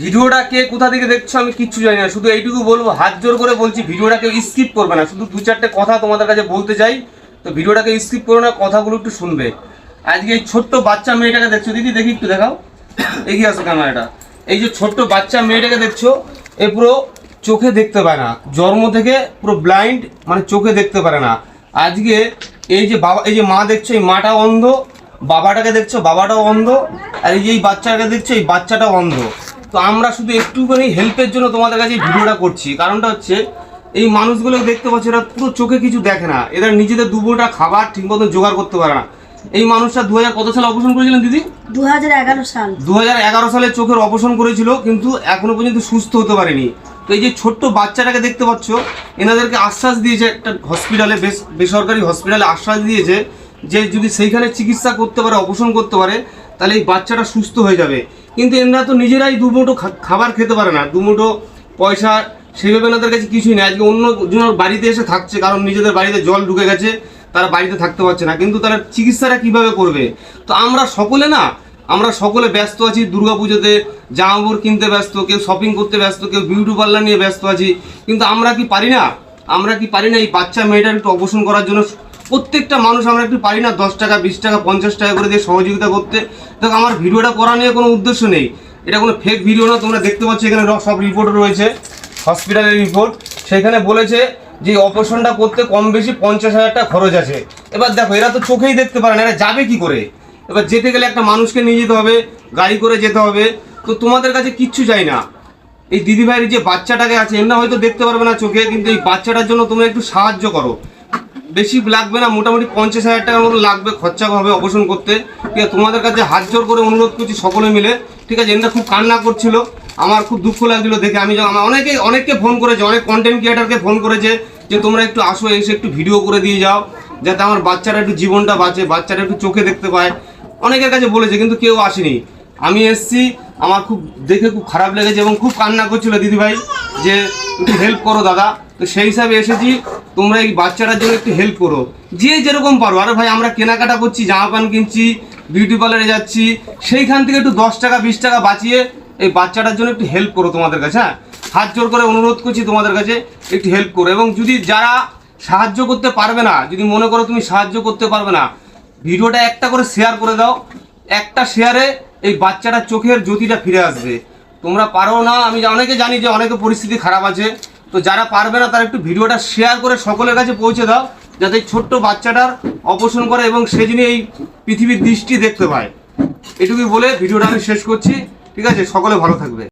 ভিডিওটা কে কোথা থেকে দেখছ আমি কিচ্ছু জানি না। শুধু এইটুকু বলব, হাত জোর করে বলছি, ভিডিওটাকে স্কিপ করবে না। শুধু দু চারটে কথা তোমাদের কাছে বলতে চাই, তো ভিডিওটাকে স্কিপ করো না, কথাগুলো একটু শুনবে। আজকে এই ছোট্ট বাচ্চা মেয়েটাকে দেখছ। দিদি, দেখি একটু দেখাও। এগিয়ে আসো ক্যামেরাটা। এই যে ছোট্ট বাচ্চা মেয়েটাকে দেখছ, এ পুরো চোখে দেখতে পায় না। জন্ম থেকে পুরো ব্লাইন্ড মানে চোখে দেখতে পারে না। আজকে এই যে বাবা, এই যে মা দেখছ, এই মাটা অন্ধ, বাবাটাকে দেখছ, বাবাটাও অন্ধ, আর এই যে এই বাচ্চাটাকে দেখছ, এই বাচ্চাটাও অন্ধ। তো আমরা শুধু একটুখানি হেল্পের জন্য তোমাদের কাছে ভিডিওটা করছি। কারণটা হচ্ছে এই মানুষগুলো দেখতে পাচ্ছ এরা পুরো চোখে কিছু দেখে না। এরা নিজেদের দুপুরটা খাবার ঠিক মতন জোগাড় করতে পারে না। এই মানুষটা দু হাজার কত সালে অপারেশন করেছিলেন দিদি? দু হাজার এগারো সাল। দু সালে চোখের অপারেশন করেছিল কিন্তু এখনও পর্যন্ত সুস্থ হতে পারেনি। তো এই যে ছোট্ট বাচ্চাটাকে দেখতে পাচ্ছ এনাদেরকে আশ্বাস দিয়েছে একটা হসপিটালে বেসরকারি হসপিটালে আশ্বাস দিয়েছে যে যদি সেইখানে চিকিৎসা করতে পারে অপারেশন করতে পারে তাহলে এই বাচ্চাটা সুস্থ হয়ে যাবে। কিন্তু এনারা তো নিজেরাই দুমুঠো খাবার খেতে পারে না। দুমুঠো পয়সা সেইভাবে এনাদের কাছে কিছুই নেই। আজকে অন্য জনের বাড়িতে এসে থাকছে, কারণ নিজেদের বাড়িতে জল ঢুকে গেছে, তারা বাড়িতে থাকতে পারছে না। কিন্তু তারা চিকিৎসাটা কীভাবে করবে? তো আমরা সকলে না, আমরা সকলে ব্যস্ত আছি দুর্গাপুজোতে জামা কাপড় কিনতে ব্যস্ত, কেউ শপিং করতে ব্যস্ত, কেউ বিউটি পার্লার নিয়ে ব্যস্ত আছি। কিন্তু আমরা কি পারি না? আমরা কি পারি না এই বাচ্চা মেয়েটার একটু অপারেশন করার জন্য প্রত্যেকটা মানুষ আমরা একটু পারি না, দশ টাকা, বিশ টাকা, পঞ্চাশ টাকা করে দিয়ে সহযোগিতা করতে। দেখো, আমার ভিডিওটা করা নিয়ে কোনো উদ্দেশ্য নেই। এটা কোনো ফেক ভিডিও না, তোমরা দেখতে পাচ্ছ এখানে সব রিপোর্ট রয়েছে হসপিটালের রিপোর্ট সেখানে বলেছে যে অপারেশনটা করতে কম বেশি পঞ্চাশ হাজার টাকা খরচ আছে। এবার দেখো, এরা তো চোখেই দেখতে পারে না, এরা যাবে কি করে? এবার যেতে গেলে একটা মানুষকে নিয়ে যেতে হবে, গাড়ি করে যেতে হবে। তো তোমাদের কাছে কিচ্ছু চাই না। এই দিদিভাইয়ের যে বাচ্চাটাকে আছে, এমনি হয়তো দেখতে পারবে না চোখে, কিন্তু এই বাচ্চাটার জন্য তোমরা একটু সাহায্য করো। বেশি লাগবে না, মোটামুটি পঞ্চাশ হাজার টাকার মতো লাগবে খরচা হবে অপারেশন করতে। ঠিক আছে, তোমাদের কাছে হাত জোর করে অনুরোধ করছি সকলে মিলে। ঠিক আছে, এমনি খুব কান্না করছিল, আমার খুব দুঃখ লাগছিল দেখে। আমি আমার অনেকে, অনেককে ফোন করেছে, অনেক কন্টেন্ট ক্রিয়েটারকে ফোন করেছে যে, তোমরা একটু আসো, এসে একটু ভিডিও করে দিয়ে যাও, যাতে আমার বাচ্চারা একটু জীবনটা বাঁচে, বাচ্চারা একটু চোখে দেখতে পায়। অনেকের কাছে বলেছে, কিন্তু কেউ আসেনি। আমি এসছি, আমার খুব, দেখে খুব খারাপ লেগেছে এবং খুব কান্না করছিল দিদিভাই যে, একটু হেল্প করো দাদা। তো সেই হিসাবে এসেছি তোমরা এই বাচ্চাটার জন্য একটু হেল্প করো। যে যেরকম পারো। আরে ভাই, আমরা কেনাকাটা করছি, জামা প্যান্ট কিনছি বিউটি পার্লারে যাচ্ছি, সেইখান থেকে একটু দশ টাকা, বিশ টাকা বাঁচিয়ে এই বাচ্চাটার জন্য একটু হেল্প করো তোমাদের কাছে হ্যাঁ? হাত জোর করে অনুরোধ করছি তোমাদের কাছে একটু হেল্প করো। এবং যদি যারা সাহায্য করতে পারবে না, যদি মনে করো তুমি সাহায্য করতে পারবে না, ভিডিওটা একটা করে শেয়ার করে দাও। একটা শেয়ারে এই বাচ্চাটার চোখের জ্যোতিটা ফিরে আসবে। তোমরা পারো না, আমি অনেকে জানি যে অনেকে পরিস্থিতি খারাপ আছে। তো যারা পারবে না, তারা একটু ভিডিওটা শেয়ার করে সকলের কাছে পৌঁছে দাও, যাতে ছোট্ট বাচ্চাটার অপসন করে এবং সে যিনি এই পৃথিবীর দৃষ্টি দেখতে পায়। এটুকুই বলে ভিডিওটা আমি শেষ করছি। ঠিক আছে, সকলে ভালো থাকবে।